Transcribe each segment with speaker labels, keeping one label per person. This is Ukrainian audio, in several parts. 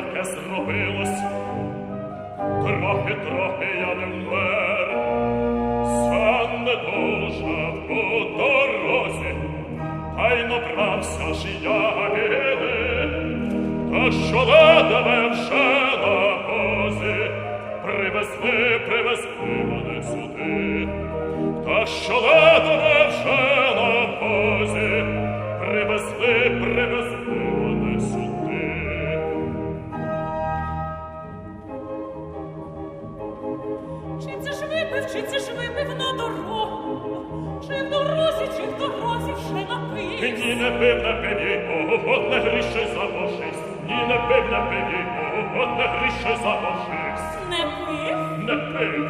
Speaker 1: Яке зробилось, трохи, трохи я не вмер. Сан не дуже по дорозі, та й набрався ж я біди, та що ледве вже на возі, привезли, привезли мене сюди, та що ледве Ні, не пив, не пив, їй Богу, от не гріши забожись. Ні, не пив, не пив, їй Богу, от не гріши забожись.
Speaker 2: Не пив?
Speaker 1: Не пив,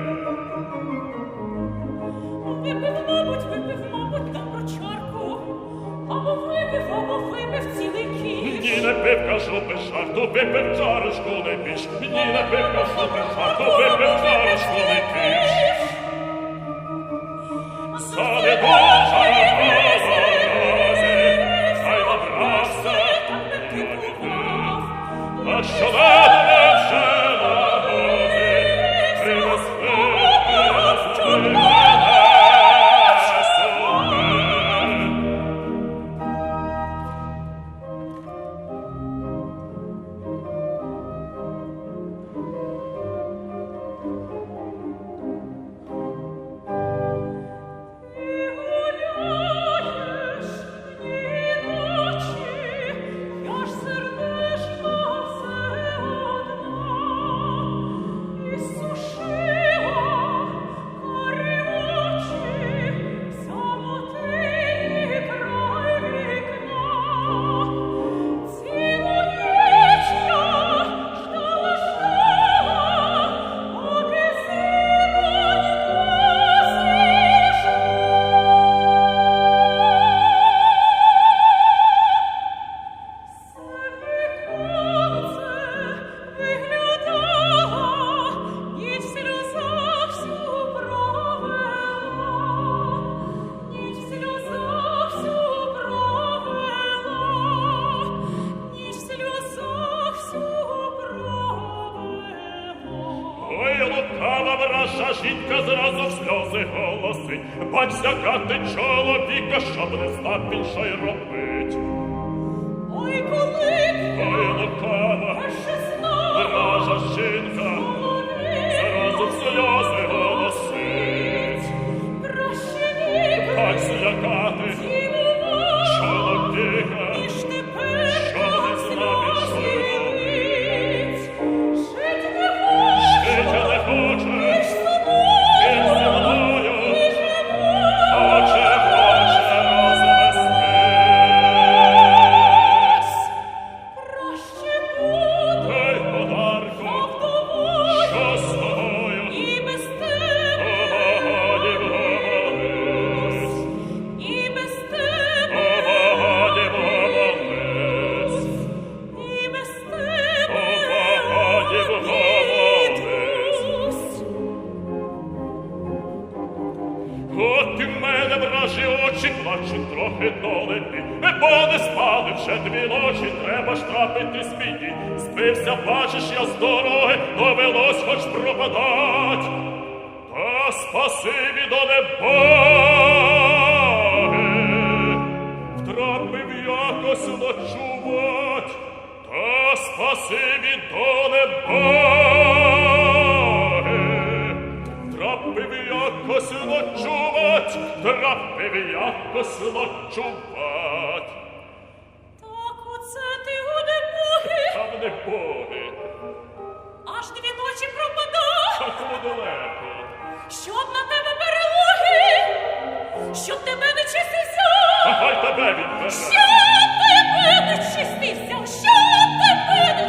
Speaker 2: Випив, мабуть, випив, мабуть, добру чарку. Або випив, або випив цілий кіш.
Speaker 1: ні, не пив, кажу, без жарту, випив чарочку не більш. Ні, не пив, кажу, без жарту, сльози голосить. Бач, закати чоловіка, щоб не знав більше й робить.
Speaker 2: Ой, коли
Speaker 1: Ой, лукава,
Speaker 2: перше знала,
Speaker 1: вже дві ночі, треба ж трапити з. Збився, бачиш, я з дороги, довелось хоч пропадать. Та спасибі до небоги, втрапив якось ночувать, та спасибі до небоги. Трапив якось ночувать, трапив якось ночувать. Не боги,
Speaker 2: аж дві ночі пропадав,
Speaker 1: так недалеко.
Speaker 2: щоб на тебе перелоги, щоб тебе не чистився,
Speaker 1: А хай тебе відбере.
Speaker 2: щоб тебе не чистився, щоб тебе не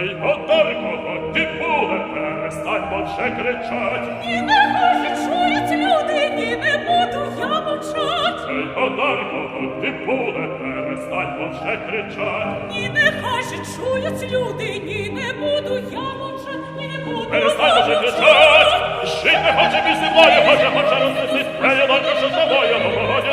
Speaker 1: Ей, Одарко, ти буле, перестань, вже кричать.
Speaker 2: Ні, нехай чують люди, ні, не буду я мовчать.
Speaker 1: Ей, Одарко, ти буле, перестань, вже кричать.
Speaker 2: Ні, нехай же чують люди, ні, не буду я мовчать, ні, не буду
Speaker 1: Перестань
Speaker 2: я
Speaker 1: кричать! Жити не хоче більше мною, хоче, хоче рознесись. Ей, Одарко, що з тобою? Ну, годі,